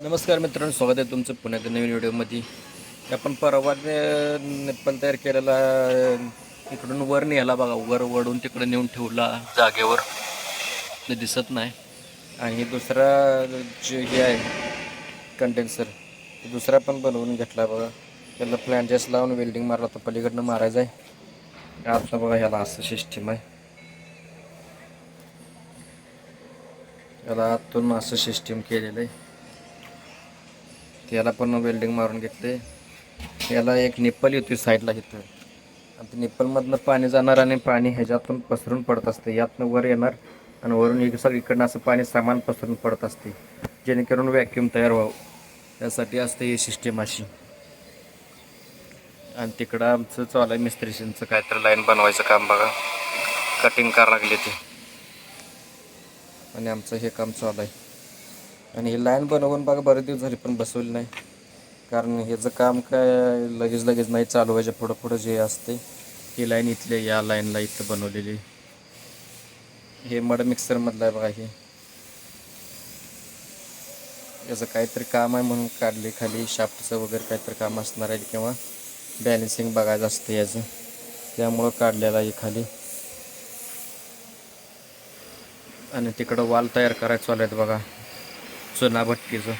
नमस्कार मित्रांनो स्वागत आहे तुमचं पुण्याच्या नवीन व्हिडिओमध्ये. आपण परवा पण तयार केलेला इकडून वर नेला बघा वर वडून तिकडे नेऊन ठेवला जागेवर. ते दिसत नाही. आणि दुसरा जे हे आहे कंडेन्सर दुसरा पण बनवून घेतला बघा. त्याला फ्लॅन्जेस लावून वेल्डिंग मारला तर पलीकडनं मारायचं आहे. आता बघा ह्याला असं सिस्टीम आहे. याला आतून असं सिस्टीम केलेलं आहे. त्याला पण वेल्डिंग मारून घेतले. याला एक निप्पल येते साईडला इथं. आणि ते निप्पलमधनं पाणी जाणार आणि पाणी ह्याच्यातून पसरून पडत असते. यातनं वर येणार आणि वरून एक सगळीकडनं असं पाणी सामान पसरून पडत असते. जेणेकरून व्हॅक्यूम तयार व्हावं. त्यासाठी असते ही सिस्टीम अशी. आणि तिकडं आमचं चालू आहे मिस्त्रीशींचं काहीतरी लाईन बनवायचं काम बघा. कटिंग करावं लागले ते. आणि आमचं हे काम चालू आहे. आणि ही लाईन बनवून बघा बरेच दिवस झाले पण बसवली नाही. कारण ह्याचं काम काय लगेच लगेच नाही चालू व्हायच्या पुढं पुढं जे असते ही लाईन इथली या लाईनला इथं बनवलेली. हे मड मिक्सरमधलं आहे बघा हे. याचं काहीतरी काम आहे म्हणून काढले खाली. शाफ्टचं वगैरे काहीतरी काम असणार आहे किंवा बॅलेन्सिंग बघायचं असतं याचं. त्यामुळं काढलेलं आहे खाली. आणि तिकडं वाल तयार करायचं चालू आहेत बघा. चुना भट्टीचं.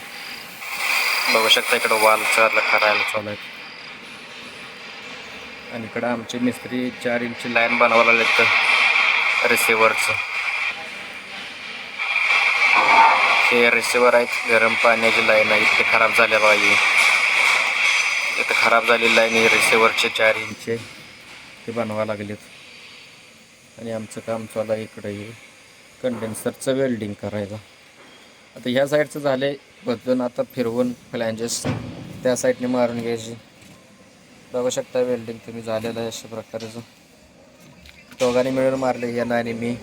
बघू शकता इकडं वाल चाललं करायला चालू आहे. आणि इकडं आमचे मिस्त्री चार इंची लाईन बनवायला लागलेत तर रिसिव्हरचं. हे रिसिव्हर आहेत गरम पाण्याची लाईन आहे इथे खराब झाल्या पाहिजे इथं खराब झालेली लाईन ही रिसिव्हरचे चार इंचे ते बनवा लागलेत. आणि आमचं काम चालू आहे इकडं हे कंडेन्सरचं वेल्डिंग करायचं आता ह्या साईडचं झाले बदलून आता फिरवून फ्लॅन्जेस त्या साईडने मारून घ्यायची. बघू शकता वेल्डिंग तुम्ही झालेलं आहे अशा प्रकारचं. दोघांनी मिळून मारले यांना आणि मी.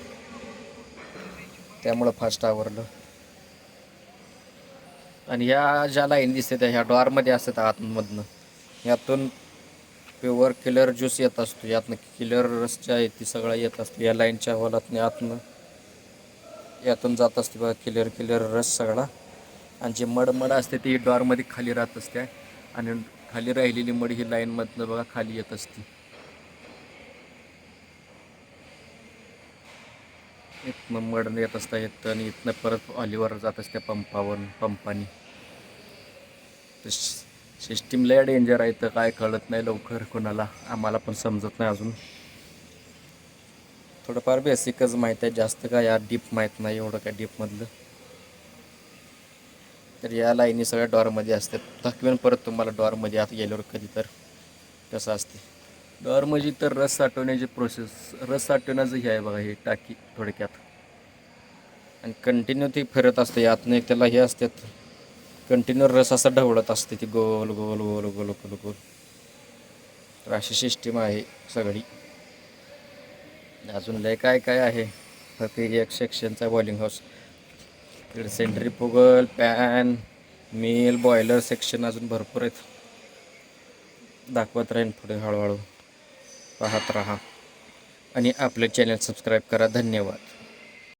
त्यामुळं फास्ट आवरलं. आणि ह्या ज्या लाईन दिसते त्या ह्या डॉरमध्ये असतात आतमधनं. यातून प्युअर किलर ज्यूस येत असतो. यातनं किलर रसच्या आहे ती सगळं येत असतो. या लाईनच्या हॉलातनं आतनं. यातून जात असते बघा क्लिअर क्लिअर रस सगळा. आणि जे मड मड असते ती डॉरमध्ये खाली राहत असते. आणि खाली राहिलेली मड ही लाईनमधनं बघा खाली येत असते. इथनं मड येत असता येतं आणि इथनं परत ऑलिवर जात असते पंपावर पंपानी. सिस्टीम लय डेंजर आहे तर काय कळत नाही लवकर कोणाला. आम्हाला पण समजत नाही अजून. थोडंफार बेसिकच माहीत आहे. जास्त काय या डीप माहीत नाही एवढं काय डीपमधलं तर या लाईनी सगळ्या डॉरमध्ये असतात. दाखवेन परत तुम्हाला डॉरमध्ये आत गेल्यावर कधी तर कसं असते. डॉरमध्ये तर रस साठवण्याची प्रोसेस रस साठवण्याचं हे आहे बघा हे टाकी थोडक्यात. आणि कंटिन्यू ती फिरत असते. यातनं एक त्याला हे असतात कंटिन्यू रस असा ढवळत असते ती गोल गोल गोल गोल गोल गोल. तर अशी सिस्टीम आहे सगळी. अजून लय काय काय आहे? फक्त एक सेक्शनचा बॉलिंग हाऊस तिकडे centrifugal pan mill boiler section अजून भरपूर आहेत. दाखवत राहीन पुढे हळूहळू. पाहत राहा. आणि आपले चॅनल सबस्क्राईब करा. धन्यवाद.